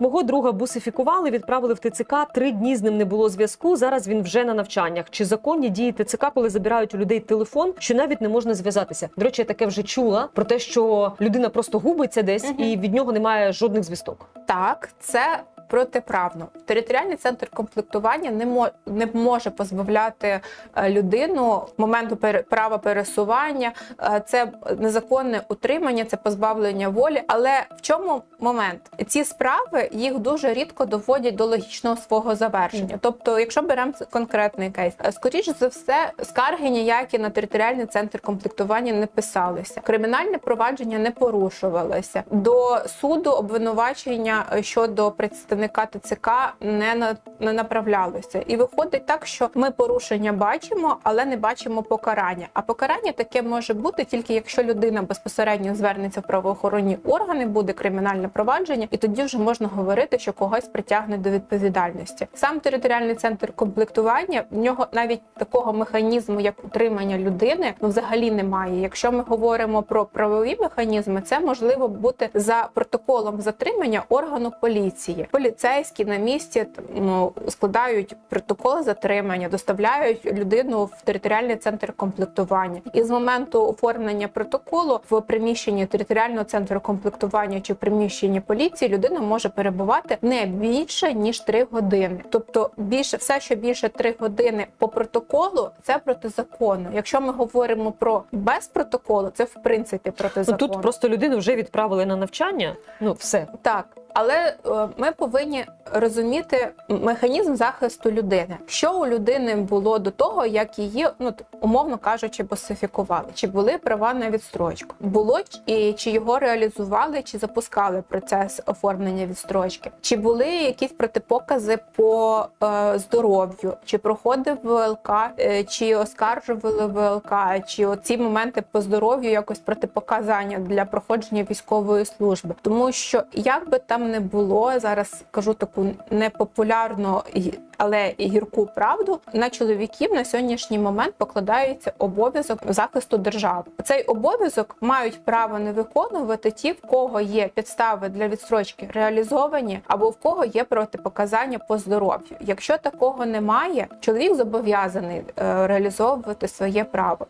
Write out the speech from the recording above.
Мого друга бусифікували, відправили в ТЦК. Три дні з ним не було зв'язку. Зараз він вже на навчаннях. Чи законні дії ТЦК, коли забирають у людей телефон, що навіть не можна зв'язатися? До речі, я таке вже чула про те, що людина просто губиться десь угу. і від нього немає жодних зв'язок. Так, це протиправно. Територіальний центр комплектування не мо- не може позбавляти е, людину моменту права пересування. Е, Це незаконне утримання, це позбавлення волі. Але в чому момент? Ці справи їх дуже рідко доводять до логічного свого завершення. Тобто, якщо беремо конкретний кейс, е, скоріш за все, скарги ніякі на територіальний центр комплектування не писалися. Кримінальне провадження не порушувалося. До суду обвинувачення щодо представника ТЦК не на не направлялося. І виходить так, що ми порушення бачимо, але не бачимо покарання. А покарання таке може бути тільки якщо людина безпосередньо звернеться в правоохоронні органи, буде кримінальне провадження, і тоді вже можна говорити, що когось притягнуть до відповідальності. Сам територіальний центр комплектування в нього навіть такого механізму, як утримання людини, ну взагалі немає. Якщо ми говоримо про правові механізми, це можливо бути за протоколом затримання органу поліції. Поліцейські на місці ну, складають протокол затримання, доставляють людину в територіальний центр комплектування. І з моменту оформлення протоколу в приміщенні територіального центру комплектування чи в приміщенні поліції людина може перебувати не більше ніж 3 години. Тобто більше все, що більше 3 години по протоколу, це протизаконно. Якщо ми говоримо про без протоколу, це в принципі Ну протизаконно. тут просто людину вже відправили на навчання. Ну все. Так, але е, ми повинні розуміти механізм захисту людини. Що у людини було до того, як її, ну умовно кажучи, босифікували? Чи були права на відстрочку? Було і чи його реалізували, чи запускали процес оформлення відстрочки? Чи були якісь протипокази по е, здоров'ю? Чи проходив ВЛК, е, чи оскаржували ВЛК, чи оці моменти по здоров'ю якось протипоказання для проходження військової служби? Тому що як би там не було, зараз кажу таку непопулярну, але і гірку правду. На чоловіків на сьогоднішній момент покладається обов'язок захисту держави. Цей обов'язок мають право не виконувати ті, в кого є підстави для відстрочки реалізовані, або в кого є протипоказання по здоров'ю. Якщо такого немає, чоловік зобов'язаний е, реалізовувати своє право.